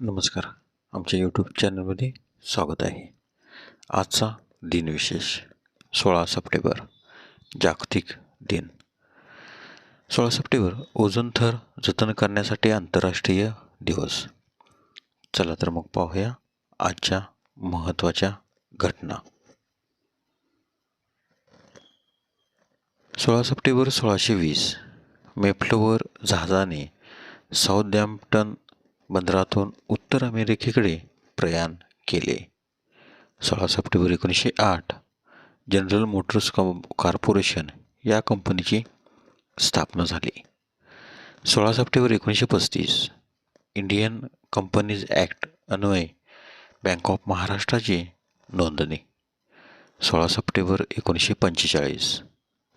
नमस्कार. आमच्या यूट्यूब चॅनलमध्ये स्वागत आहे. आजचा दिनविशेष सोळा सप्टेंबर जागतिक दिन. सोळा सप्टेंबर ओझोन थर जतन करण्यासाठी आंतरराष्ट्रीय दिवस. चला तर मग पाहूया आजच्या महत्त्वाच्या घटना. सोळा सप्टेंबर सोळाशे वीस मेफ्लोवर जहाजाने साऊदॅम्प्टन बंदरातून उत्तर अमेरिकेकडे प्रयाण केले. सोळा सप्टेंबर एकोणीसशे आठ जनरल मोटर्स कं कॉर्पोरेशन या कंपनीची स्थापना झाली. सोळा सप्टेंबर एकोणीसशे पस्तीस इंडियन कंपनीज ॲक्ट अन्वये बँक ऑफ महाराष्ट्राची नोंदणी. सोळा सप्टेंबर एकोणीसशे पंचेचाळीस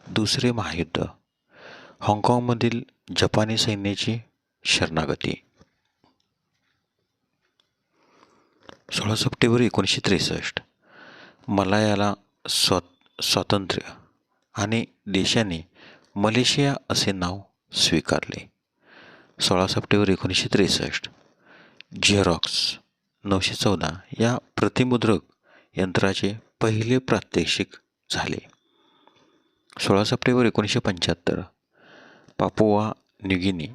दुसरे महायुद्ध हाँगकाँगमधील जपानी सैन्याची शरणागती. सोळा सप्टेंबर एकोणीसशे त्रेसष्ट. मलायाला स्वा स्वातंत्र्य आणि देशाने मलेशिया असे नाव स्वीकारले. सोळा सप्टेंबर एकोणीसशे त्रेसष्ट. झेरॉक्स नऊशे चौदा या प्रतिमुद्रक यंत्राचे पहिले प्रात्यक्षिक झाले. सोळा सप्टेंबर एकोणीसशे पंच्याहत्तर. पापुआ न्यूगिनी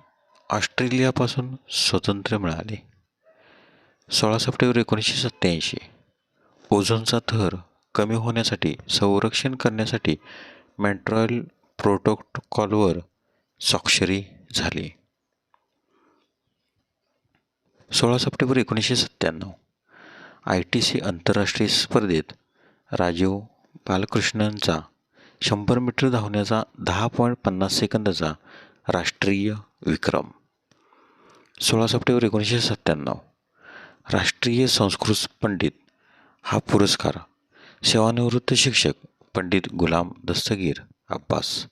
ऑस्ट्रेलियापासून स्वतंत्र मिळाले. सोळा सप्टेंबर एकोणीसशे सत्त्याऐंशी. ओझोनचा थर कमी होण्यासाठी संरक्षण करण्यासाठी मॅन्ट्रॉयल प्रोटोकॉलवर स्वाक्षरी झाली. सोळा सप्टेंबर एकोणीसशे सत्त्याण्णव. आय टी सी आंतरराष्ट्रीय स्पर्धेत राजीव बालकृष्णनचा शंभर मीटर धावण्याचा दहा पॉईंट पन्नास सेकंदाचा राष्ट्रीय विक्रम. सोळा सप्टेंबर एकोणीसशे सत्त्याण्णव. राष्ट्रीय संस्कृत पंडित हा पुरस्कार सेवानिवृत्त शिक्षक पंडित गुलाम दस्तगीर अब्बास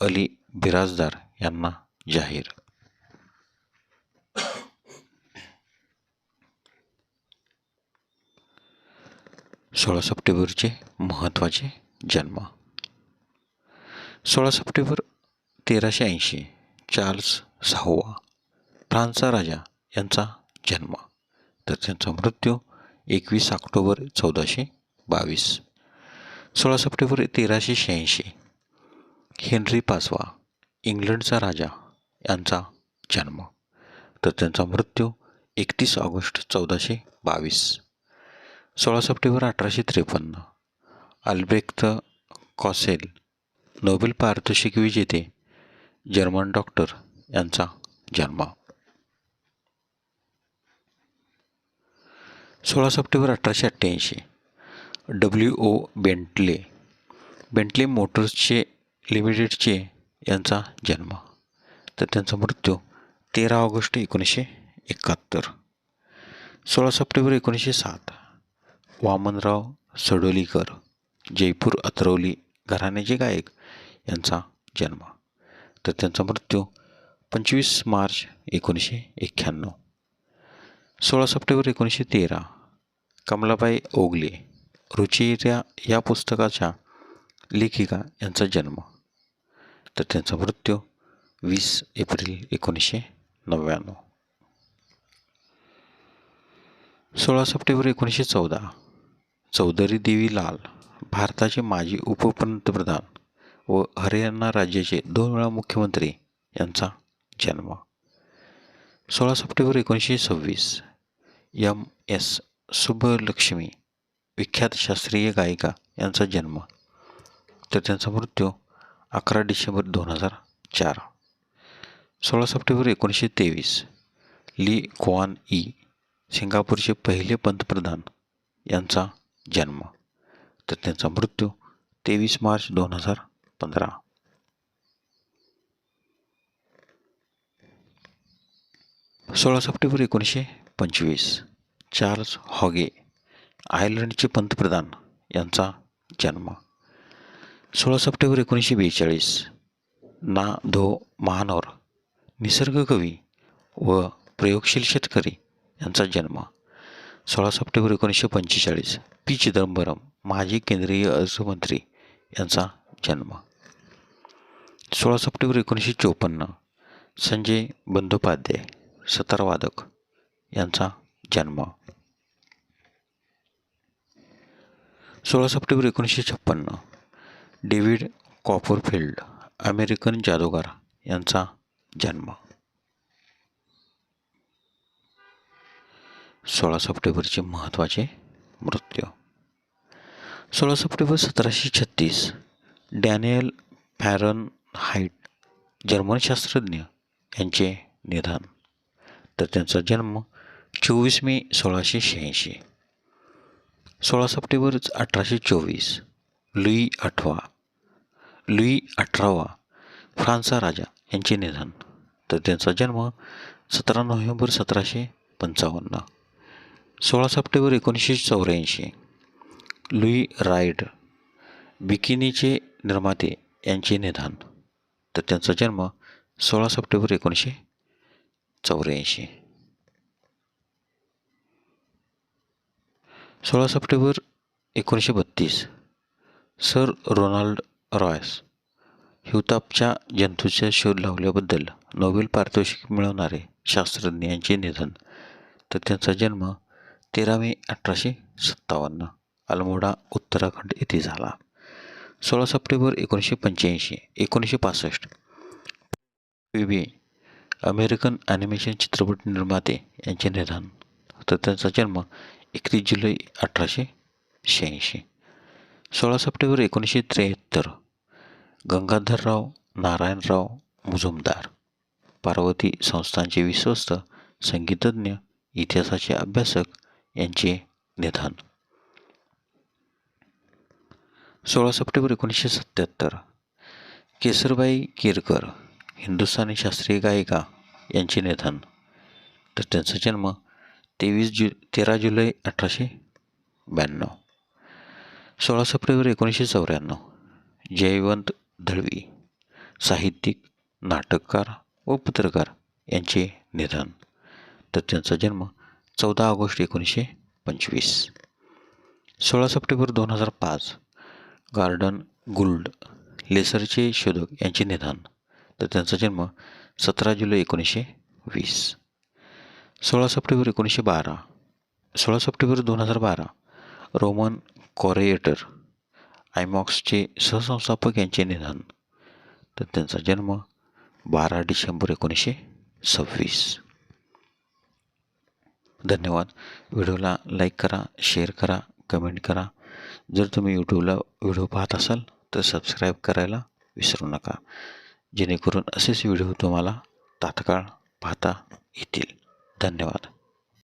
अली बिराजदार यांना जाहीर. सोळा सप्टेंबरचे महत्त्वाचे जन्म. सोळा सप्टेंबर तेराशे ऐंशी चार्ल्स सहावा फ्रान्सचा राजा यांचा जन्म. तर त्यांचा मृत्यू एकवीस ऑक्टोबर चौदाशे बावीस सोळा सप्टेंबर तेराशे शहाऐंशी. हेनरी पाचवा इंग्लंडचा राजा यांचा जन्म. तर त्यांचा मृत्यू एकतीस ऑगस्ट चौदाशे बावीस सोळा सप्टेंबर अठराशे त्रेपन्न. अल्ब्रेक्त कॉसेल नोबेल पारितोषिक विजेते जर्मन डॉक्टर यांचा जन्म. सोळा सप्टेंबर अठराशे अठ्ठ्याऐंशी. W O Bentley. बेंटले मोटर्सचे लिमिटेडचे यांचा जन्म. तर त्यांचा मृत्यू तेरा ऑगस्ट एकोणीसशे एकाहत्तर. सोळा सप्टेंबर एकोणीसशे सात. वामनराव सडोलीकर जयपूर अतरवली घराण्याचे गायक यांचा जन्म. तर त्यांचा मृत्यू पंचवीस मार्च एकोणीसशे एक्क्याण्णव. सोळा सप्टेंबर एकोणीसशे तेरा. कमलाबाई ओगले रुचिर्या या पुस्तकाच्या लेखिका यांचा जन्म. तर त्यांचा मृत्यू वीस एप्रिल एकोणीसशे नव्याण्णव. सोळा सप्टेंबर एकोणीसशे चौदा. चौधरी देवी लाल भारताचे माजी उपपंतप्रधान व हरियाणा राज्याचे दोन वेळा मुख्यमंत्री यांचा जन्म. सोळा सप्टेंबर एकोणीसशे सव्वीस. यम एस सुबलक्ष्मी विख्यात शास्त्रीय गायिका यांचा जन्म. तर त्यांचा मृत्यू अकरा डिसेंबर दोन हजार चार. सोळा सप्टेंबर एकोणीसशे तेवीस ली क्वान ई सिंगापूरचे पहिले पंतप्रधान यांचा जन्म. तर त्यांचा मृत्यू तेवीस मार्च दोन हजार पंधरा. सोळा सप्टेंबर एकोणीसशे पंचवीस चार्ल्स हॉगे आयर्लंडचे पंतप्रधान यांचा जन्म. सोळा सप्टेंबर एकोणीसशे बेचाळीस ना धो महानोर निसर्गकवी व प्रयोगशील शेतकरी यांचा जन्म. सोळा सप्टेंबर एकोणीसशे पंचेचाळीस पी. चिदंबरम माजी केंद्रीय अर्थमंत्री यांचा जन्म. सोळा सप्टेंबर एकोणीसशे चोपन्न संजय बंदोपाध्याय सतारवादक यांचा जन्म. सोळा सप्टेंबर एकोणीसशे छप्पन्न डेव्हिड कॉपरफिल्ड अमेरिकन जादूगार यांचा जन्म. सोळा सप्टेंबरचे महत्त्वाचे मृत्यू. सोळा सप्टेंबर सतराशे छत्तीस डॅनियल फॅरन हाईट जर्मन शास्त्रज्ञ यांचे निधन. तर त्यांचा जन्म चोवीस मे सोळाशे शहाऐंशी. सोळा सप्टेंबर अठराशे चोवीस. लुई आठवा. लुई अठरावा. फ्रान्सचा राजा. यांचे निधन. तर त्यांचा जन्म सतरा नोव्हेंबर सतराशे पंचावन्न. सोळा सप्टेंबर एकोणीसशे चौऱ्याऐंशी. Louis ride. बिकिनीचे निर्माते. यांचे निधन. तर त्यांचा जन्म सोळा सप्टेंबर एकोणीसशे चौऱ्याऐंशी. सोळा सप्टेंबर एकोणीसशे बत्तीस. सर रोनाल्ड रॉयस हिवतापच्या जंतूचा शोध लावल्याबद्दल नोबेल पारितोषिक मिळवणारे शास्त्रज्ञ यांचे निधन. तर त्यांचा जन्म तेरा मे अठराशे सत्तावन्न अल्मोडा उत्तराखंड येथे झाला. सोळा सप्टेंबर एकोणीसशे पंच्याऐंशी एकोणीसशे पासष्ट. बी अमेरिकन ॲनिमेशन चित्रपट निर्माते यांचे निधन. तर त्यांचा जन्म एकतीस जुलै अठराशे शहाऐंशी. सोळा सप्टेंबर एकोणीसशे त्र्याहत्तर. गंगाधरराव नारायणराव मुजुमदार. पार्वती संस्थांचे विश्वस्त संगीतज्ञ इतिहासाचे अभ्यासक यांचे निधन. सोळा सप्टेंबर एकोणीसशे सत्त्याहत्तर केसरबाई केरकर हिंदुस्थानी शास्त्रीय गायिका यांचे निधन. तर त्यांचा जन्म तेवीस जु तेरा जुलै अठराशे ब्याण्णव. सोळा सप्टेंबर एकोणीसशे चौऱ्याण्णव. जयवंत दळवी. साहित्यिक नाटककार व पत्रकार यांचे निधन. तर त्यांचा जन्म चौदा ऑगस्ट एकोणीसशे पंचवीस. सोळा सप्टेंबर दोन हजार पाच गार्डन गुल्ड लेसरचे शोधक यांचे निधन. तर त्यांचा जन्म सतरा जुलै एकोणीसशे वीस. सोळा सप्टेंबर एकोणीसशे बारा. सोळा सप्टेंबर दोन हजार बारा. रोमन कॉरेएटर आयमॉक्सचे सहसंस्थापक यांचे निधन. तर त्यांचा जन्म बारा डिसेंबर एकोणीसशे सव्वीस. धन्यवाद. व्हिडिओला लाईक करा शेअर करा कमेंट करा. जर तुम्ही यूट्यूबला व्हिडिओ पाहत असाल तर सबस्क्राईब करायला विसरू नका. जेणेकरून असेच व्हिडिओ तुम्हाला तात्काळ पाहता येतील. धन्यवाद.